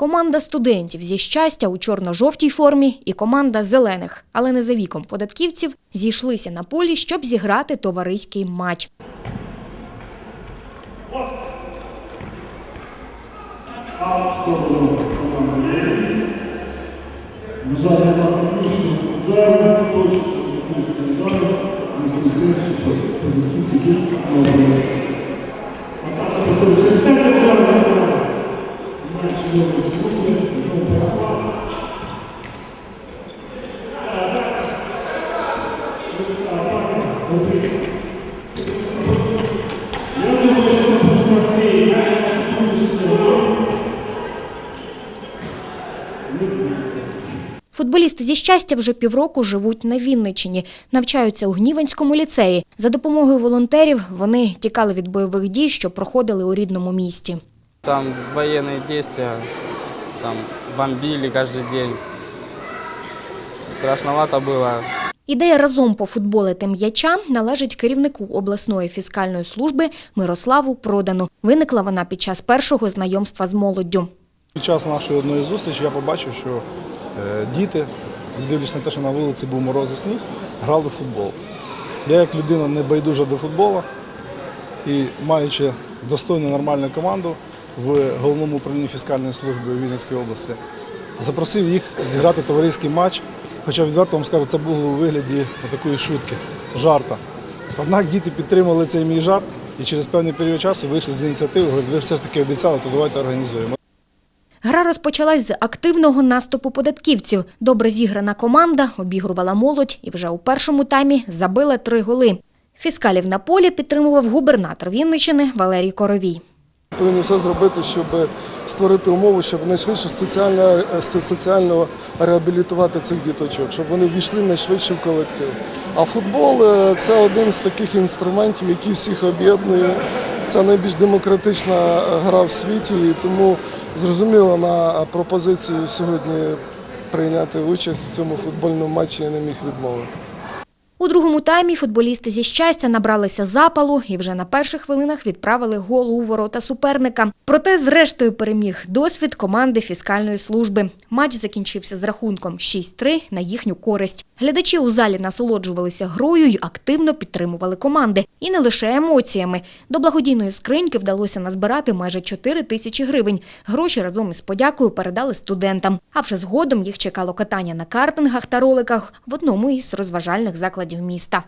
Команда студентів зі щастя у чорно-жовтій формі і команда зелених, але не за віком податківців, зійшлися на полі, щоб зіграти товариський матч. Вас Футболісти зі щастя вже півроку живуть на Вінниччині, навчаються у Гніванському ліцеї. За допомогою волонтерів вони тікали від бойових дій, що проходили у рідному місті. Там военные действия, там бомбили каждый день. С- Страшновато было. Ідея разом пофутболити м'яча належить керівнику обласної фіскальної служби Мирославу Продану. Виникла вона під час першого знайомства з молоддю. Під час нашої одної зустрічі я побачив, що е, діти, не дивлячись на те, що на вулиці був мороз і сніг, грали в футбол. Я як людина не байдужа до футболу і маючи достойну нормальну команду в головному управлінні фіскальної служби у Вінницькій області, запросив їх зіграти товариський матч. Хоча відверто вам скажу, це було у вигляді такої шутки, жарта. Однак діти підтримали цей мій жарт і через певний період часу вийшли з ініціативи, говорять, ви все ж таки обіцяли, то давайте організуємо. Гра розпочалась з активного наступу податківців. Добре зіграна команда обігрувала молодь і вже у першому таймі забила три голи. Фіскалів на полі підтримував губернатор Вінниччини Валерій Коровій. Повинні все зробити, щоб створити умови, щоб найшвидше соціально, соціально реабілітувати цих діточок, щоб вони війшли найшвидше в колектив. А футбол е, це один з таких інструментів, який всіх об'єднує. Це найбільш демократична гра в світі, і тому зрозуміло на пропозицію сьогодні прийняти участь в цьому футбольному матчі я не міг відмовити. У другому таймі футболісти зі щастя набралися запалу і вже на перших хвилинах відправили гол у ворота суперника. Проте, зрештою, переміг досвід команди фіскальної служби. Матч закінчився з рахунком 6-3 на їхню користь. Глядачі у залі насолоджувалися грою й активно підтримували команди. І не лише емоціями. До благодійної скриньки вдалося назбирати майже 4 тисячі гривень. Гроші разом із подякою передали студентам. А вже згодом їх чекало катання на картингах та роликах в одному із розважальних закладів міста.